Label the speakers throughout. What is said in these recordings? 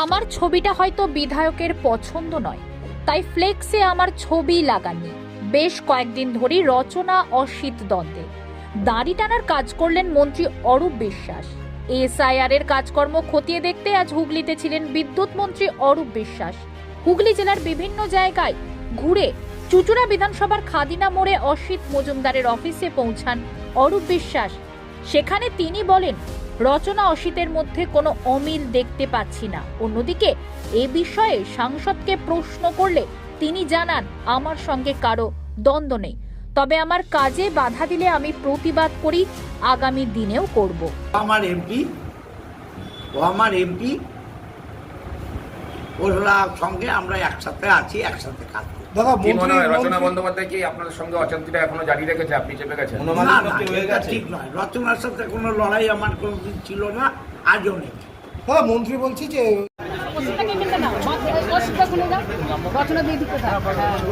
Speaker 1: আমার ছবিটা হয়তো বিধায়কের পছন্দ নয়, তাই ফ্লেক্সে আমার ছবি লাগাননি। বেশ কয়েকদিন ধরেই রচনা অসিত দ্বন্দ্বে দাড়ি টানার কাজ করলেন মন্ত্রী অরূপ বিশ্বাস। এসআইআর এর কাজকর্ম খতিয়ে দেখতে আজ হুগলিতে ছিলেন বিদ্যুৎ মন্ত্রী অরূপ বিশ্বাস। হুগলি জেলার বিভিন্ন জায়গায় ঘুরে চুচুড়া বিধানসভার খাদিনা মোড়ে অসিত মজুমদারের অফিসে পৌঁছান অরূপ বিশ্বাস। সেখানে তিনি বলেন রচনা অসিতের মধ্যে কোনো অমিল দেখতে পাচ্ছি না। অন্যদিকে, এ বিষয়ে সাংসদকে প্রশ্ন করলে তিনি জানান, আমার সঙ্গে কারও দ্বন্দ্ব নেই। তবে আমার কাজে বাধা দিলে আমি প্রতিবাদ করি, আগামী দিনেও করব।
Speaker 2: আমার এমপি, ও আমার এমপি, ওরা সঙ্গে আমরা একসাথে আছি, একসাথে কাজ করি
Speaker 3: দাদা
Speaker 4: কি মনে হয়
Speaker 3: মন্ত্রী
Speaker 4: রচনা বন্দ্যোপাধ্যায় কি আপনাদের সঙ্গে অশান্তিটা এখনও জারি রেখেছে? আপনি চেপে গেছেন?
Speaker 2: না না এটা? ঠিক নয়। রচনার সাথে কোনো লড়াই আমার কোনোদিন ছিল না আজও নেই।
Speaker 3: দাদা মন্ত্রী বলছি যে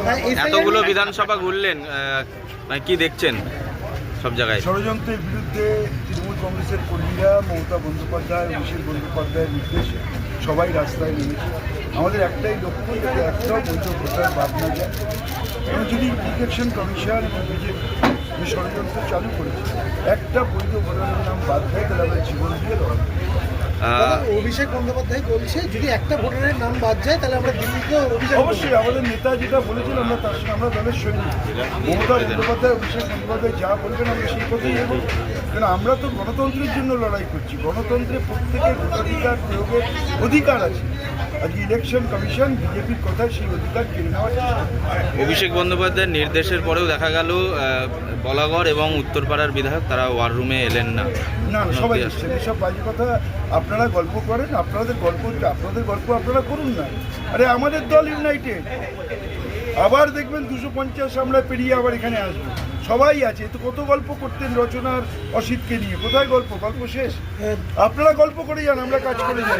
Speaker 3: হ্যাঁ, SIR
Speaker 5: এতগুলো বিধানসভা ঘুরলেন আহ, মানে কি দেখছেন সব জায়গায়?
Speaker 6: ষড়যন্ত্রের বিরুদ্ধে তৃণমূল কংগ্রেসের কর্মীরা মমতা বন্দ্যোপাধ্যায় অভিষেক বন্দ্যোপাধ্যায়ের নির্দেশে সবাই রাস্তায় নেমেছে। আমাদের একটাই লক্ষ্য যাতে একটাও বৈধ ভোটার বাদ না যায়। এবং যদি ইলেকশন কমিশন এবং বিজেপি যে ষড়যন্ত্র চালু করেছে একটা বৈধ ভোটারের নাম বাদ দেয় তাহলে আমরা জীবন দিয়ে লড়াই
Speaker 3: অভিষেক বন্দ্যোপাধ্যায় বলছে যদি একটা ভোটারের নাম বাদ যায় তাহলে আমরা দিল্লিতে করব।
Speaker 6: অবশ্যই আমাদের নেতা যেটা বলেছেন আমরা তার সঙ্গে আমরা দলের সৈনিক মমতা বন্দ্যোপাধ্যায় অভিষেক বন্দ্যোপাধ্যায় যা বলবেন আমরা সেই কথাই নেব। কারণ আমরা তো গণতন্ত্রের জন্য লড়াই করছি। গণতন্ত্রে প্রত্যেকের ভোটাধিকার প্রয়োগের অধিকার আছে। আজকে ইলেকশন কমিশন বিজেপির কথায় সেই অধিকার কেড়ে নেওয়ার
Speaker 5: অভিষেক বন্দ্যোপাধ্যায়ের নির্দেশের পরেও দেখা গেল বলাগড় এবং উত্তরপাড়ার বিধায়ক তারা ওয়ার রুমে এলেন না।
Speaker 6: না না সবাই এসছেন। এসব বাজে কথা আপনারা গল্প করেন আপনাদের গল্প আপনাদের গল্প আপনারা করুন না। আরে আমাদের দল ইউনাইটেড আবার দেখবেন দুশো পঞ্চাশ আমরা পেরিয়ে আবার এখানে আসব। সবাই আছে তো কত গল্প করতেন রচনার অসিতকে নিয়ে? কোথায় গল্প? গল্প শেষ? আপনারা গল্প করে যান আমরা কাজ করে যাই।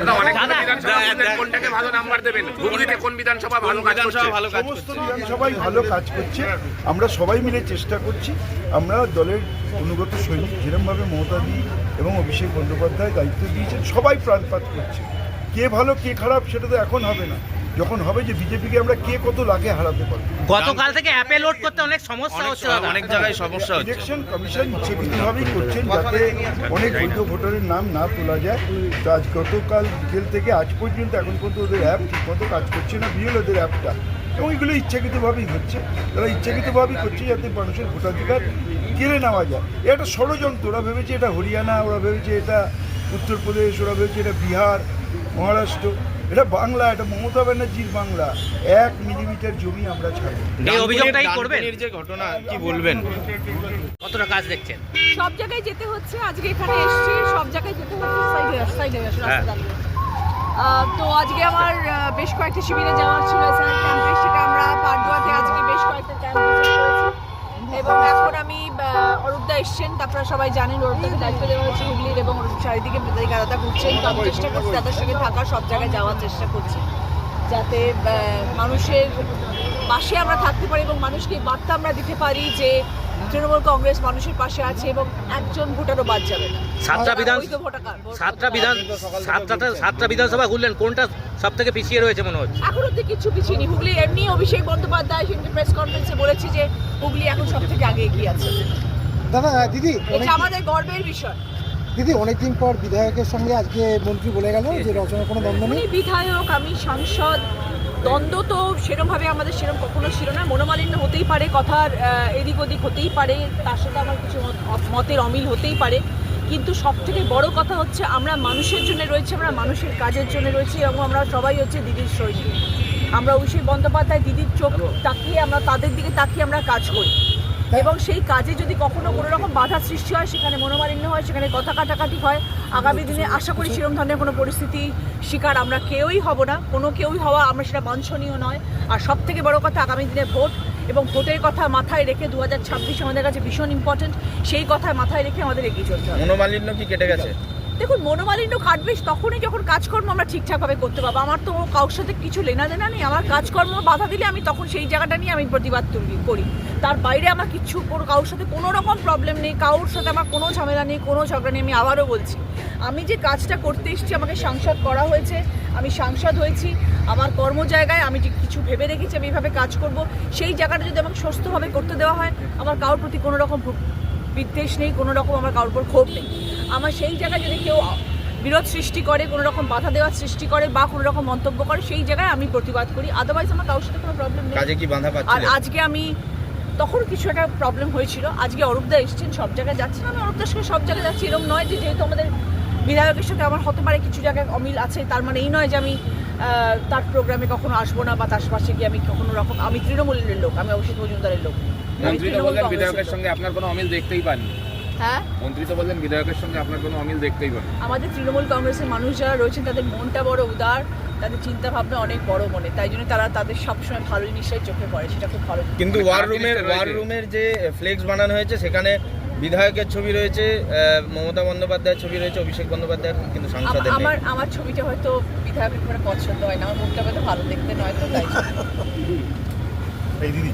Speaker 4: কোনটাকে ভালো নাম্বার দেবেন? কোন বিধানসভা ভালো কাজ করছে?
Speaker 6: সমস্ত
Speaker 5: করছে।
Speaker 6: বিধানসভায় ভালো কাজ করছে। আমরা সবাই মিলে চেষ্টা করছি। আমরা দলের অনুগত সৈনিক যেরমভাবে মমতাদি এবং অভিষেক বন্দ্যোপাধ্যায় দায়িত্ব দিয়েছেন সবাই প্রাণপাত করছে। কে ভালো কে খারাপ সেটা তো এখন হবে না। যখন হবে যে বিজেপিকে আমরা কে কত লাগে হারাতে পারব?
Speaker 7: গতকাল থেকে অ্যাপে লোড করতে অনেক সমস্যা
Speaker 5: অনেক
Speaker 7: হচ্ছে
Speaker 5: অনেক জায়গায় সমস্যা হচ্ছে।
Speaker 6: ইলেকশন কমিশন ইচ্ছেকৃতভাবেই করছেন যাতে অনেক বৈধ ভোটারের নাম না তোলা যায়। তো আজ গতকাল বিকেল থেকে আজ পর্যন্ত এখন পর্যন্ত ওদের অ্যাপ ঠিকমতো কাজ করছে না বিএল ওদের অ্যাপটা এবং এগুলো ইচ্ছাকৃতভাবেই হচ্ছে। তারা ইচ্ছাকৃতভাবেই করছে যাতে মানুষের ভোটাধিকার কেড়ে নেওয়া যায়। এটা একটা ষড়যন্ত্র। ওরা ভেবেছে এটা হরিয়ানা ওরা ভেবেছে এটা উত্তরপ্রদেশ ওরা ভেবেছে এটা বিহার মহারাষ্ট্র। এটা বাংলা এটা মমতা ব্যানার্জির বাংলা। এক মিলিমিটার জমি আমরা ছাড়বো।
Speaker 7: এই অভিযোগটাই করবেন?
Speaker 5: যে ঘটনা কি বলবেন?
Speaker 7: কতটা কাজ দেখছেন?
Speaker 8: সব জায়গায় যেতে হচ্ছে আজকে এখানে এসেছি সব জায়গায় যেতে হচ্ছে সাইডে সাইডে
Speaker 7: হ্যাঁ।
Speaker 8: তো আজকে আমার বেশ কয়েকটা শিবিরে যাওয়ার ছিল এসআর ক্যাম্পে সেটা আমরা পাটুয়াতে আজকে বেশ কয়েকটা ক্যাম্প এবং এখন আমি অরূপদা এসছেন। আপনারা সবাই জানেন অরূপদাকে দায়িত্ব দেওয়া হয়েছে হুগলির এবং চারিদিকে এদিকে আলাদা ঘুরছেন তো আমি চেষ্টা করছি তাদের সঙ্গে থাকা সব জায়গায় যাওয়ার চেষ্টা করছি। যাতে মানুষের পাশে আমরা থাকতে পারি এবং মানুষকে বার্তা আমরা দিতে পারি যে তৃণমূল কংগ্রেস মানুষের পাশে আছে এবং একজন ভোটারও বাদ যাবে না।
Speaker 7: সাতটা বিধান সাতটা বিধান সাতটা সাতটা বিধানসভা ঘুরলেন কোনটা সব থেকে পিছিয়ে রয়েছে মনে হচ্ছে?
Speaker 8: এখন অব্দি কিছু পিছিয়ে নেই হুগলি এমনি অভিষেক বন্দ্যোপাধ্যায় সেদিন প্রেস কনফারেন্সে বলেছে যে হুগলি এখন সব থেকে আগে এগিয়ে আছে।
Speaker 3: দাদা দিদি
Speaker 8: এটা আমাদের গর্বের বিষয়।
Speaker 3: দিদি অনেকদিন পর বিধায়কের সঙ্গে আজকে মন্ত্রী বলে গেল যে রচনার কোনো দ্বন্দ্ব নেই।
Speaker 8: বিধায়ক আমি সাংসদ। দ্বন্দ্ব তো সেরমভাবে আমাদের সেরম কখনো ছিল না। মনোমালিন্য হতেই পারে কথার এদিক ওদিক হতেই পারে তার সাথে আমার কিছু মত- মতের অমিল হতেই পারে। কিন্তু সব থেকে বড় কথা হচ্ছে আমরা মানুষের জন্য রয়েছি আমরা মানুষের কাজের জন্য রয়েছি এবং আমরা সবাই হচ্ছে দিদির সৈনিক। আমরা ঐশী বন্দ্যোপাধ্যায় দিদির চোখ তাকিয়ে আমরা তাদের দিকে তাকিয়ে আমরা কাজ করি। এবং সেই কাজে যদি কখনো কোনো রকম বাধা সৃষ্টি হয়, সেখানে মনোমালিন্য হয়, সেখানে কথা কাটাকাটি হয়, আগামী দিনে আশা করি সেরকম ধরনের কোনো পরিস্থিতি শিকার আমরা কেউই হব না। কোনো কেউই হওয়া আমরা সেটা বাঞ্ছনীয় নয়। আর সব থেকে বড় কথা, আগামী দিনে ভোট এবং ভোটের কথা মাথায় রেখে দু হাজার ছাব্বিশ আমাদের কাছে ভীষণ ইম্পর্টেন্ট সেই কথা মাথায় রেখে আমাদের এগিয়ে চলতে হবে।
Speaker 5: মনোমালিন্য কি কেটে গেছে?
Speaker 8: দেখুন, মনোমালিন্য কাটবে তখনই যখন কাজকর্ম আমরা ঠিকঠাকভাবে করতে পারব। আমার তো কারোর সাথে কিছু লেনা দেনা নেই, আমার কাজকর্ম বাধা দিলে আমি তখন সেই জায়গাটা নিয়ে আমি প্রতিবাদ তুলি করি। তার বাইরে আমার কোনো কারোর সাথে কোনো রকম প্রবলেম নেই, কারোর সাথে আমার কোনো ঝামেলা নেই, কোনো ঝগড়া নেই, আমি আবারও বলছি। আমি যে কাজটা করতে এসেছি, আমাকে সাংসদ করা হয়েছে, আমি সাংসদ হয়েছি, আমার কর্ম জায়গায় আমি যে কিছু ভেবে রেখেছি, আমি এইভাবে কাজ করব, সেই জায়গাটা যদি আমাকে সুস্থভাবে করতে দেওয়া হয়, আমার কারোর প্রতি কোনো রকম বিদ্বেষ নেই, কোনো রকম আমার কারোর উপর ক্ষোভ নেই। আমার সেই জায়গায় যদি কেউ বিরোধ সৃষ্টি করে কোনো রকম বাধা দেওয়ার সৃষ্টি করে বা কোনো রকম মন্তব্য করে সেই জায়গায় আমি প্রতিবাদ করি। আদারওয়াইজ আমার কারোর সাথে কোনো প্রবলেম নেই।
Speaker 5: কাজে কি বাধা
Speaker 8: আর আজকে আমি তখন কিছু একটা প্রবলেম হয়েছিল। আজকে অরূপদা এসছেন সব জায়গায় যাচ্ছেন। আমি অরূপদার সঙ্গে সব জায়গায় যাচ্ছি এরকম নয় যে যেহেতু আমাদের বিধায়কের সাথে আমার হতে পারে কিছু জায়গায় অমিল আছে তার মানে এই নয় যে আমি তার প্রোগ্রামে কখনো আসব না বা তার পাশে গিয়ে আমি কখনো রকম আমি তৃণমূলের লোক আমি অভিষেক মজুমদারের লোক।
Speaker 4: বিধায়কের
Speaker 8: লোক।
Speaker 4: সঙ্গে আপনার কোনো অমিল দেখতেই পাননি?
Speaker 8: হ্যাঁ?
Speaker 4: মন্ত্রী তো বললেন বিধায়কের সঙ্গে আপনার কোনো অমিল দেখতেই পান
Speaker 8: আমাদের তৃণমূল কংগ্রেসের মানুষ যারা রয়েছেন তাদের মনটা বড় উদার তাদের চিন্তা ভাবনা অনেক বড় মনে তাই জন্য তারা তাদের সবসময় ভালো জিনিসটাই চোখে পড়ে সেটা খুব ভালো।
Speaker 5: কিন্তু ওয়ার রুমের ওয়ার রুমের যে ফ্লেক্স বানানো হয়েছে সেখানে বিধায়কের ছবি রয়েছে মমতা বন্দ্যোপাধ্যায়ের ছবি রয়েছে অভিষেক বন্দ্যোপাধ্যায় কিন্তু নেই।
Speaker 8: আমার আমার ছবিটা হয়তো বিধায়কের একটা পছন্দ হয় না আমার মুখটা হয়তো ভালো দেখতে নয় তো তাই
Speaker 6: এই দিদি।